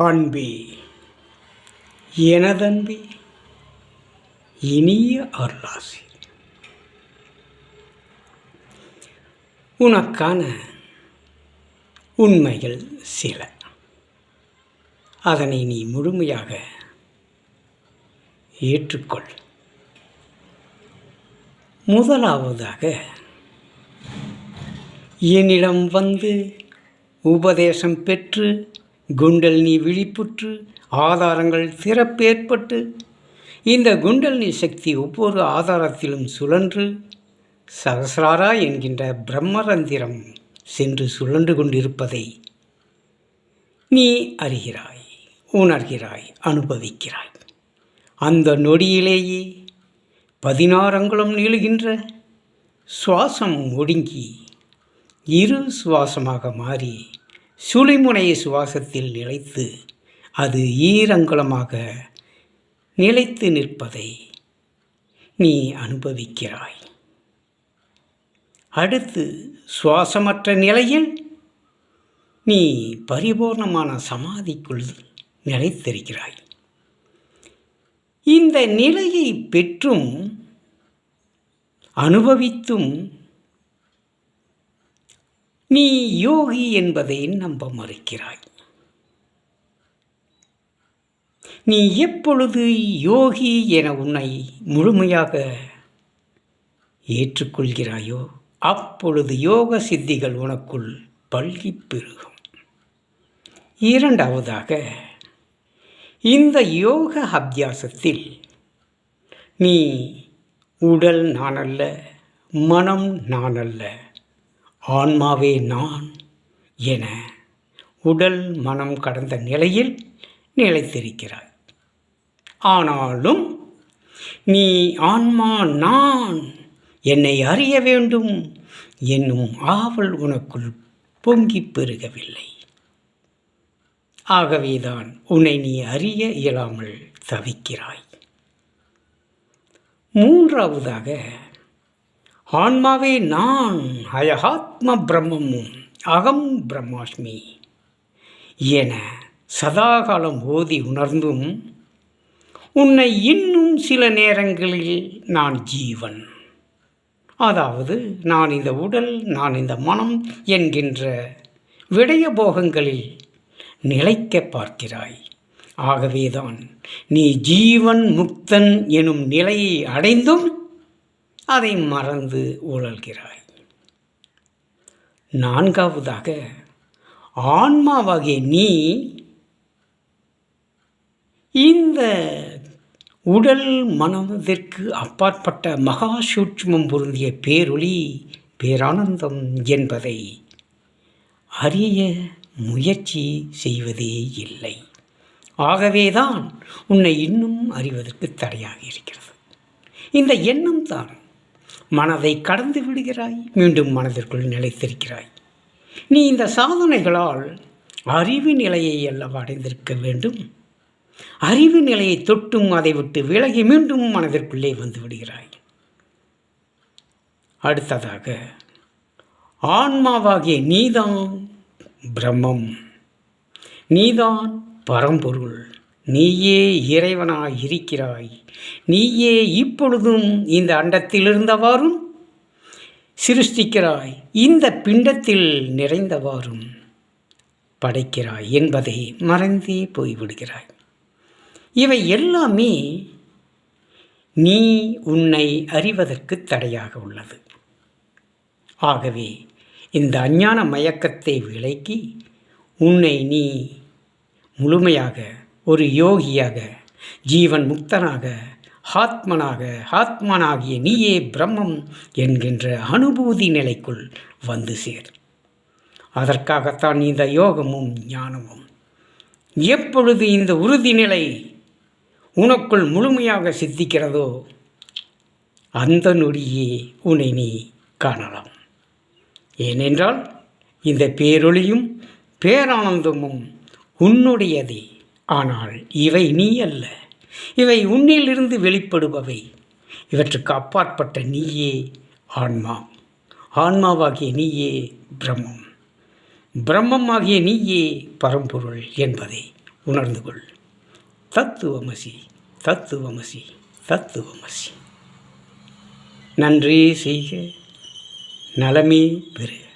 அன்பே எனதன்பே இனிய அருளாசி. உனக்கான உண்மைகள் சில. அதனை நீ முழுமையாக ஏற்றுக்கொள். முதலாவதாக என்னிடம் வந்து உபதேசம் பெற்று குண்டல் நீ விழிப்புற்று ஆதாரங்கள் சிறப்பேற்பட்டு இந்த குண்டல்னி சக்தி ஒவ்வொரு ஆதாரத்திலும் சுழன்று சகசிராரா என்கின்ற பிரம்மரந்திரம் சென்று சுழன்று கொண்டிருப்பதை நீ அறிகிறாய் உணர்கிறாய் அனுபவிக்கிறாய். அந்த நொடியிலேயே பதினாறங்குளம் நீளுகின்ற சுவாசம் ஒடுங்கி இரு சுவாசமாக மாறி சுழிமுனை சுவாசத்தில் நிலைத்து அது ஈரங்குளமாக நிலைத்து நிற்பதை நீ அனுபவிக்கிறாய். அடுத்து சுவாசமற்ற நிலையில் நீ பரிபூர்ணமான சமாதிக்குள் நிலைத்திருக்கிறாய். இந்த நிலையை பெற்றும் அனுபவித்தும் நீ யோகி என்பதை நம்ப மறுக்கிறாய். நீ எப்பொழுது யோகி என உன்னை முழுமையாக ஏற்றுக்கொள்கிறாயோ அப்பொழுது யோக சித்திகள் உனக்குள் பல்கி பெருகும். இரண்டாவதாக இந்த யோக அபியாசத்தில் நீ உடல் நானல்ல மனம் நானல்ல ஆன்மாவே நான் என உடல் மனம் கடந்த நிலையில் நிலைத்திருக்கிறாய். ஆனாலும் நீ ஆன்மா நான் என்னை அறிய வேண்டும் என்னும் ஆவல் உனக்குள் பொங்கிப் பெருகவில்லை. ஆகவேதான் உன்னை நீ அறிய இயலாமல் தவிக்கிறாய். மூன்றாவதாக ஆன்மாவே நான் அயகாத்ம பிரம்மமும் அகம் பிரம்மாஸ்மி என சதாகாலம் ஓதி உணர்ந்தும் உன்னை இன்னும் சில நேரங்களில் நான் ஜீவன். அதாவது நான் இந்த உடல் நான் இந்த மனம் என்கின்ற விடய போகங்களில் நிலைக்க பார்க்கிறாய். ஆகவேதான் நீ ஜீவன் முக்தன் எனும் நிலையை அடைந்தும் அதை மறந்து உழல்கிறாய். நான்காவதாக ஆன்மாவாகிய நீ இந்த உடல் மனதிற்கு அப்பாற்பட்ட மகா சூட்சமம் பொருந்திய பேரொளி பேரானந்தம் என்பதை அறிய முயற்சி செய்வதே இல்லை. ஆகவேதான் உன்னை இன்னும் அறிவதற்கு தடையாக இருக்கிறது. இந்த எண்ணம் தான் மனதை கடந்து விடுகிறாய் மீண்டும் மனதிற்குள் நிலைத்திருக்கிறாய். நீ இந்த சாதனைகளால் அறிவு நிலையை அல்லவா அடைந்திருக்க வேண்டும்? அறிவு நிலையை தொட்டும் அதை விட்டு விலகி மீண்டும் மனதிற்குள்ளே வந்து விடுகிறாய். அடுத்ததாக ஆன்மாவாகிய நீதான் பிரம்மம். நீதான் பரம்பொருள். நீயே இறைவனாய் இருக்கிறாய் நீயே இப்பொழுதும் இந்த அண்டத்திலிருந்தவாறும் சிருஷ்டிக்கிறாய். இந்த பிண்டத்தில் நிறைந்தவாறும் படைக்கிறாய் என்பதை மறந்தே போய்விடுகிறாய். இவை எல்லாமே நீ உன்னை அறிவதற்கு தடையாக உள்ளது. ஆகவே இந்த அஞ்ஞான மயக்கத்தை விலக்கி உன்னை நீ முழுமையாக ஒரு யோகியாக ஜீவன் முக்தனாக ஆத்மனாக ஆத்மனாகிய நீயே பிரம்மம் என்கின்ற அனுபூதி நிலைக்குள் வந்து சேர். அதற்காகத்தான் இந்த யோகமும் ஞானமும். எப்பொழுது இந்த உறுதிநிலை உனக்குள் முழுமையாக சித்திக்கிறதோ அந்த நொடியே உன்னை நீ காணலாம். ஏனென்றால் இந்த பேரொளியும் பேரானந்தமும் உன்னுடையதே. ஆனால் இவை நீ அல்ல. இவை உன்னிலிருந்து வெளிப்படுபவை. இவற்றுக்கு அப்பாற்பட்ட நீயே ஆன்மா. ஆன்மாவாகிய நீயே பிரம்மம். பிரம்மமாகிய நீயே பரம்பொருள் என்பதை உணர்ந்து கொள். தத்துவமசி தத்துவமசி தத்துவமசி. நன்றி செய்க. நலமே பெறுக